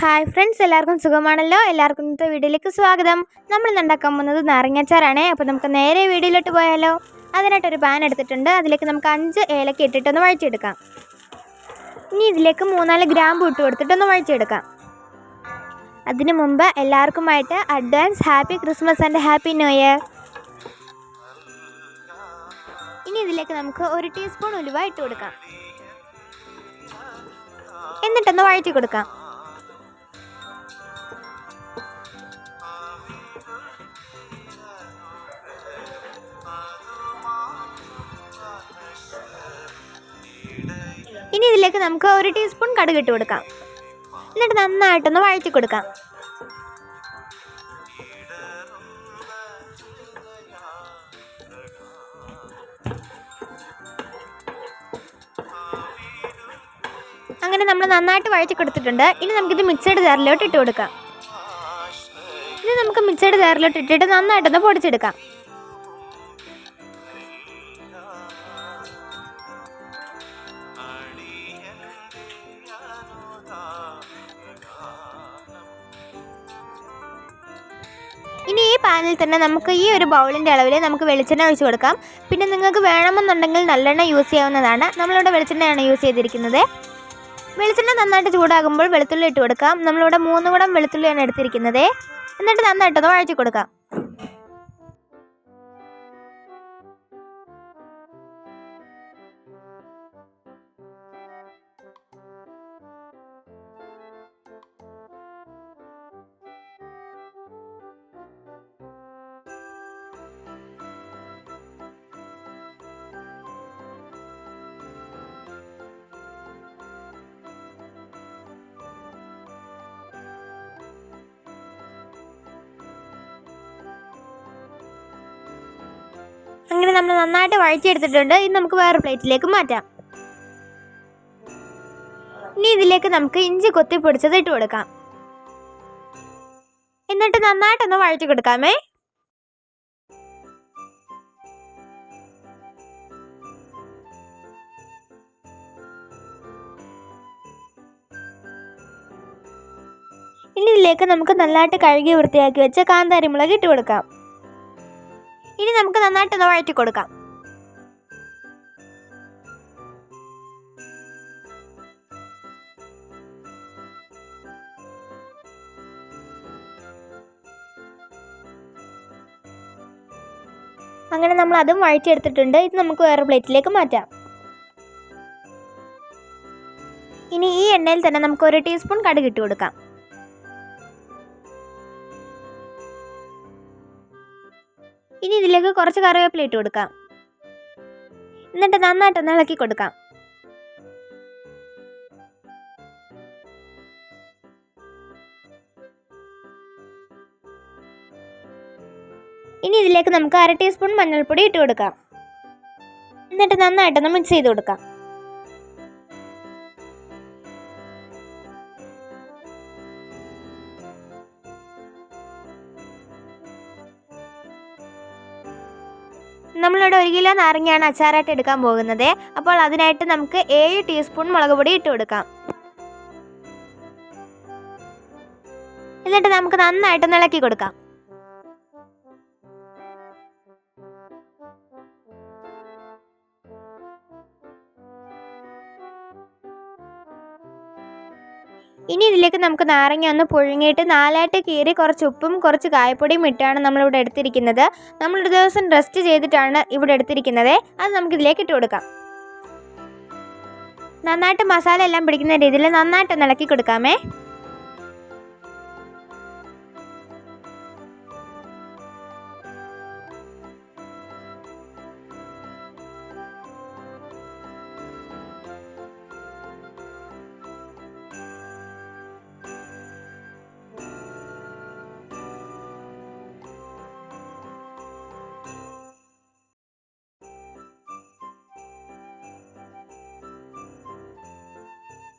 Hi friends എല്ലാവർക്കും സുഖമാണല്ലോ? എല്ലാവർക്കും ഇന്നത്തെ വീഡിയോയിലേക്ക് സ്വാഗതം. നമ്മൾ ഉണ്ടാക്കാൻ പോകുന്നത് നാരങ്ങാച്ചാറാണേ അപ്പോൾ നമുക്ക് നേരെ വീഡിയോയിലോട്ട് പോയാലോ? അതിനായിട്ടൊരു പാൻ എടുത്തിട്ടുണ്ട്. അതിലേക്ക് നമുക്ക് അഞ്ച് ഏലക്ക ഇട്ടിട്ടൊന്ന് വഴിച്ചെടുക്കാം ഇനി ഇതിലേക്ക് മൂന്നാൽ ഗ്രാമ്പ് ഇട്ട് കൊടുത്തിട്ടൊന്ന് വഴിച്ചെടുക്കാം അതിനു മുമ്പ് എല്ലാവർക്കുമായിട്ട് advance happy Christmas and happy new year ഇനി ഇതിലേക്ക് നമുക്ക് ഒരു ടീസ്പൂൺ ഉലുവ ഇട്ട് കൊടുക്കാം. എന്നിട്ടൊന്ന് വഴറ്റി കൊടുക്കാം. ഇതിലേക്ക് നമുക്ക് ഒരു ടീസ്പൂൺ കടുക് ഇട്ട് കൊടുക്കാം. എന്നിട്ട് നന്നായിട്ടൊന്ന് വഴറ്റി കൊടുക്കാം. അങ്ങനെ നമ്മൾ നന്നായിട്ട് വഴറ്റി കൊടുത്തിട്ടുണ്ട്. ഇനി നമുക്കിത് മിക്സഡ് ജാറിലോട്ട് ഇട്ട് കൊടുക്കാം. ഇനി നമുക്ക് മിക്സഡ് ജാറിലോട്ട് ഇട്ടിട്ട് നന്നായിട്ടൊന്ന് പൊടിച്ചെടുക്കാം. പാനിൽ തന്നെ നമുക്ക് ഈ ഒരു ബൗളിന്റെ അളവിൽ നമുക്ക് വെളിച്ചെണ്ണ ഒഴിച്ച് കൊടുക്കാം. പിന്നെ നിങ്ങൾക്ക് വേണമെന്നുണ്ടെങ്കിൽ നല്ലെണ്ണ യൂസ് ചെയ്യാവുന്നതാണ്. നമ്മളിവിടെ വെളിച്ചെണ്ണയാണ് യൂസ് ചെയ്തിരിക്കുന്നത്. വെളിച്ചെണ്ണ നന്നായിട്ട് ചൂടാകുമ്പോൾ വെളുത്തുള്ളി ഇട്ട് കൊടുക്കാം. നമ്മളിവിടെ മൂന്ന് കുടം വെളുത്തുള്ളിയാണ് എടുത്തിരിക്കുന്നത്. എന്നിട്ട് നന്നായിട്ടൊന്ന് വഴച്ചു കൊടുക്കാം. അങ്ങനെ നമ്മൾ നന്നായിട്ട് വഴറ്റിയെടുത്തിട്ടുണ്ട്. ഇത് നമുക്ക് വേറെ പ്ലേറ്റിലേക്ക് മാറ്റാം. ഇനി ഇതിലേക്ക് നമുക്ക് ഇഞ്ചി കൊത്തി പൊടിച്ചത് ഇട്ട് കൊടുക്കാം. എന്നിട്ട് നന്നായിട്ടൊന്ന് വഴറ്റി കൊടുക്കാമേ. ഇനി ഇതിലേക്ക് നമുക്ക് നന്നായിട്ട് കഴുകി വൃത്തിയാക്കി വെച്ച കാന്താരി മുളക് ഇട്ട് കൊടുക്കാം. ഇനി നമുക്ക് നന്നായിട്ടൊന്ന് വഴറ്റി കൊടുക്കാം. അങ്ങനെ നമ്മൾ അതും വഴറ്റിയെടുത്തിട്ടുണ്ട്. ഇത് നമുക്ക് വേറെ പ്ലേറ്റിലേക്ക് മാറ്റാം. ഇനി ഈ എണ്ണയിൽ തന്നെ നമുക്ക് ഒരു ടീസ്പൂൺ കടുക് ഇട്ട് കൊടുക്കാം. ഇനി ഇതിലേക്ക് കുറച്ച് കറിവേപ്പില ഇട്ട് കൊടുക്കാം. എന്നിട്ട് നന്നായിട്ടൊന്ന് ഇളക്കി കൊടുക്കാം. ഇനി ഇതിലേക്ക് നമുക്ക് അര ടീസ്പൂൺ മഞ്ഞൾപ്പൊടി ഇട്ട് കൊടുക്കാം. എന്നിട്ട് നന്നായിട്ടൊന്ന് മിക്സ് ചെയ്ത് കൊടുക്കാം. നമ്മളിവിടെ ഒരു കിലോ നാരങ്ങയാണ് അച്ചാറായിട്ട് എടുക്കാൻ പോകുന്നത്. അപ്പോൾ അതിനായിട്ട് നമുക്ക് ഏഴ് ടീസ്പൂൺ മുളക് പൊടി ഇട്ട് കൊടുക്കാം. എന്നിട്ട് നമുക്ക് നന്നായിട്ട് ഇളക്കി കൊടുക്കാം. ഇനി ഇതിലേക്ക് നമുക്ക് നാരങ്ങ ഒന്ന് പുഴുങ്ങിയിട്ട് നാലായിട്ട് കീറി കുറച്ച് ഉപ്പും കുറച്ച് കായപ്പൊടിയും ഇട്ടാണ് നമ്മളിവിടെ എടുത്തിരിക്കുന്നത്. നമ്മളൊരു ദിവസം റെസ്റ്റ് ചെയ്തിട്ടാണ് ഇവിടെ എടുത്തിരിക്കുന്നത്. അത് നമുക്ക് ഇതിലേക്ക് ഇട്ട് കൊടുക്കാം. നന്നായിട്ട് മസാല എല്ലാം പിടിക്കുന്ന രീതിയിൽ നന്നായിട്ട് ഒന്ന് ഇളക്കി കൊടുക്കാമേ.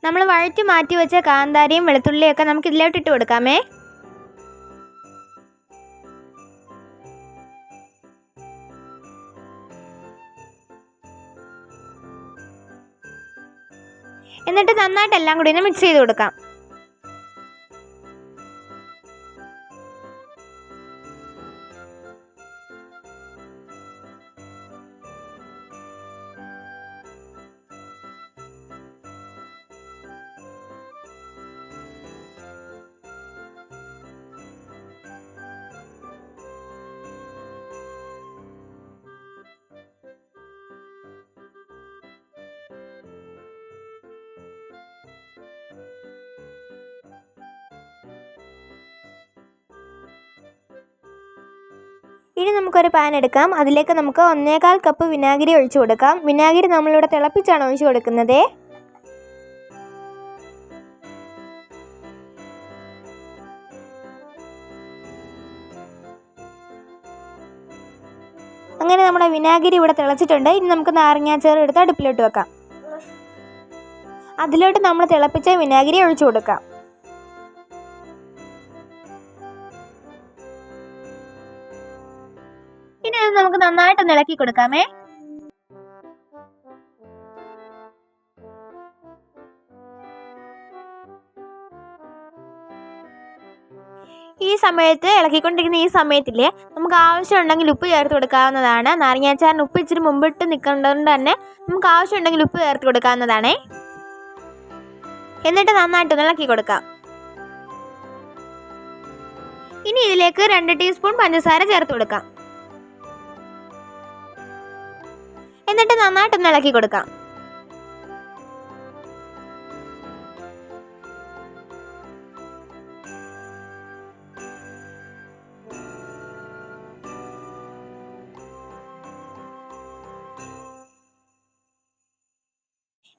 നമ്മൾ വഴറ്റി മാറ്റി വെച്ച കാന്താരിയും വെളുത്തുള്ളിയൊക്കെ നമുക്ക് ഇതിലോട്ട് ഇട്ട് കൊടുക്കാമേ. എന്നിട്ട് നന്നായിട്ട് എല്ലാം കൂടി ഒന്ന് മിക്സ് ചെയ്ത് കൊടുക്കാം. ഇനി നമുക്കൊരു പാൻ എടുക്കാം. അതിലേക്ക് നമുക്ക് ഒന്നേകാൽ കപ്പ് വിനാഗിരി ഒഴിച്ചു കൊടുക്കാം. വിനാഗിരി നമ്മളിവിടെ തിളപ്പിച്ചാണ് ഒഴിച്ചു കൊടുക്കുന്നത്. അങ്ങനെ നമ്മുടെ വിനാഗിരി ഇവിടെ തിളച്ചിട്ടുണ്ട്. ഇനി നമുക്ക് നാരങ്ങാച്ചാറ് എടുത്ത് അടുപ്പിലോട്ട് വെക്കാം. അതിലോട്ട് നമ്മൾ തിളപ്പിച്ച വിനാഗിരി ഒഴിച്ചു കൊടുക്കാം. ഇത് നമുക്ക് നന്നായിട്ട് ഇളക്കി കൊടുക്കാമേ. ഈ സമയത്ത് ഇളക്കിക്കൊണ്ടിരിക്കുന്ന ഈ സമയത്തില്ലേ നമുക്ക് ആവശ്യമുണ്ടെങ്കിൽ ഉപ്പ് ചേർത്ത് കൊടുക്കാവുന്നതാണ്. നാരങ്ങാച്ചാറിന് ഉപ്പ് ഇച്ചിരി മുമ്പിട്ട് നിൽക്കേണ്ടതുകൊണ്ട് തന്നെ നമുക്ക് ആവശ്യമുണ്ടെങ്കിൽ ഉപ്പ് ചേർത്ത് കൊടുക്കാവുന്നതാണേ. എന്നിട്ട് നന്നായിട്ട് ഇളക്കി കൊടുക്കാം. ഇനി ഇതിലേക്ക് രണ്ട് ടീസ്പൂൺ പഞ്ചസാര ചേർത്ത് കൊടുക്കാം. എന്നിട്ട് നന്നായിട്ടൊന്ന് ഇളക്കി കൊടുക്കാം.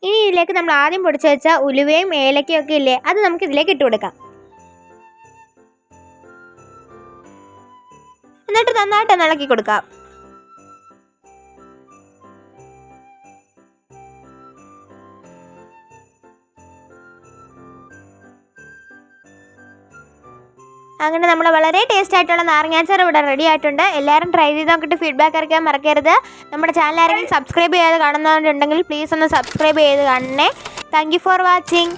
ഇനി ഇതിലേക്ക് നമ്മൾ ആദ്യം പൊടിച്ചു വെച്ച ഉലുവയും ഏലക്കയും ഒക്കെ ഇല്ലേ അത് നമുക്ക് ഇതിലേക്ക് ഇട്ട് കൊടുക്കാം. എന്നിട്ട് നന്നായിട്ട് ഇളക്കി കൊടുക്കാം. അങ്ങനെ നമ്മൾ വളരെ ടേസ്റ്റ് ആയിട്ടുള്ള നാരങ്ങാച്ചാർ ഇവിടെ റെഡി ആയിട്ടുണ്ട്. എല്ലാവരും ട്രൈ ചെയ്ത് നോക്കിയിട്ട് ഫീഡ്ബാക്ക് അറിയിക്കാൻ മറക്കരുത്. നമ്മുടെ ചാനൽ ആരെങ്കിലും സബ്സ്ക്രൈബ് ചെയ്യാതെ കാണുന്നവരുണ്ടെങ്കിൽ പ്ലീസ് ഒന്ന് സബ്സ്ക്രൈബ് ചെയ്ത് കാണണേ. Thank for watching